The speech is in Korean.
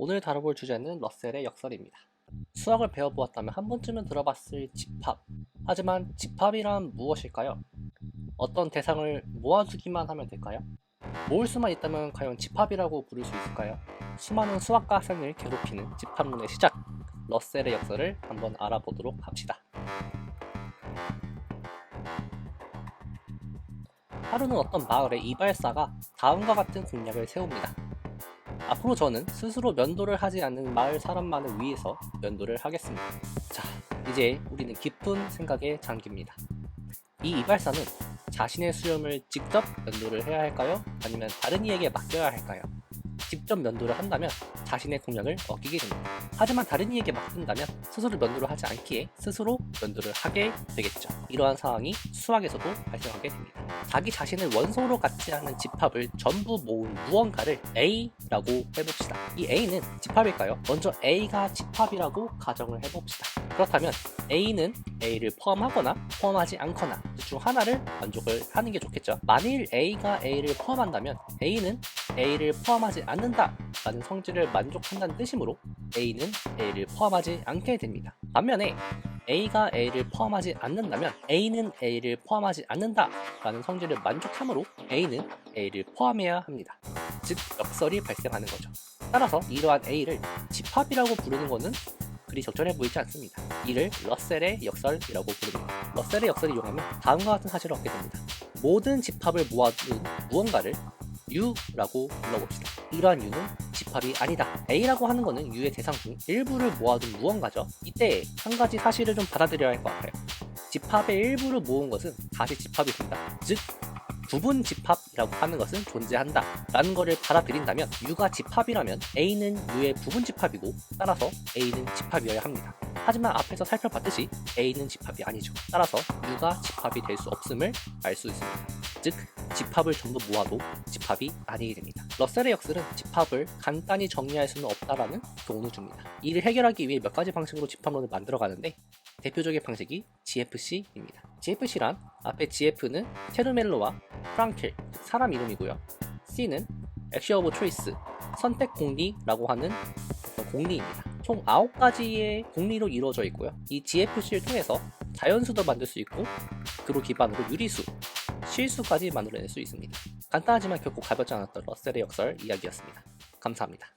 오늘 다뤄볼 주제는 러셀의 역설입니다. 수학을 배워보았다면 한 번쯤은 들어봤을 집합. 하지만 집합이란 무엇일까요? 어떤 대상을 모아두기만 하면 될까요? 모을 수만 있다면 과연 집합이라고 부를 수 있을까요? 수많은 수학과 학생을 괴롭히는 집합론의 시작, 러셀의 역설을 한번 알아보도록 합시다. 하루는 어떤 마을의 이발사가 다음과 같은 공약을 세웁니다. 앞으로 저는 스스로 면도를 하지 않는 마을 사람만을 위해서 면도를 하겠습니다. 자, 이제 우리는 깊은 생각에 잠깁니다. 이 이발사는 자신의 수염을 직접 면도를 해야 할까요? 아니면 다른 이에게 맡겨야 할까요? 직접 면도를 한다면 자신의 공약을 어기게 됩니다. 하지만 다른 이에게 맡긴다면 스스로 면도를 하지 않기에 스스로 면도를 하게 되겠죠. 이러한 상황이 수학에서도 발생하게 됩니다. 자기 자신을 원소로 같이 하는 집합을 전부 모은 무언가를 A라고 해봅시다. 이 A는 집합일까요? 먼저 A가 집합이라고 가정을 해봅시다. 그렇다면 A는 A를 포함하거나 포함하지 않거나 둘중 하나를 만족을 하는 게 좋겠죠. 만일 A가 A를 포함한다면 A는 A를 포함하지 않는다 라는 성질을 만족한다는 뜻이므로 A는 A를 포함하지 않게 됩니다. 반면에 A가 A를 포함하지 않는다면 A는 A를 포함하지 않는다 라는 성질을 만족하므로 A는 A를 포함해야 합니다. 즉 역설이 발생하는 거죠. 따라서 이러한 A를 집합이라고 부르는 것은 그리 적절해 보이지 않습니다. 이를 러셀의 역설이라고 부릅니다. 러셀의 역설을 이용하면 다음과 같은 사실을 얻게 됩니다. 모든 집합을 모아둔 무언가를 U라고 불러봅시다. 이러한 U는 집합이 아니다. A라고 하는 것은 U의 대상 중 일부를 모아둔 무언가죠. 이때 한 가지 사실을 좀 받아들여야 할 것 같아요. 집합의 일부를 모은 것은 다시 집합이 된다. 즉, 부분 집합이라고 하는 것은 존재한다. 라는 것을 받아들인다면 U가 집합이라면 A는 U의 부분 집합이고 따라서 A는 집합이어야 합니다. 하지만 앞에서 살펴봤듯이 A는 집합이 아니죠. 따라서 U가 집합이 될 수 없음을 알 수 있습니다. 즉, 집합을 전부 모아도 집합이 아니게 됩니다. 러셀의 역설은 집합을 간단히 정리할 수는 없다라는 교훈을 줍니다. 이를 해결하기 위해 몇 가지 방식으로 집합론을 만들어 가는데 대표적인 방식이 GFC입니다. GFC란 앞에 GF는 테르멜로와 프랑켈, 즉 사람 이름이고요. C는 액시 오브 초이스, 선택 공리라고 하는 공리입니다. 총 9가지의 공리로 이루어져 있고요. 이 GFC를 통해서 자연수도 만들 수 있고 그로 기반으로 유리수, 실수까지 만들어낼 수 있습니다. 간단하지만 결코 가볍지 않았던 러셀의 역설 이야기였습니다. 감사합니다.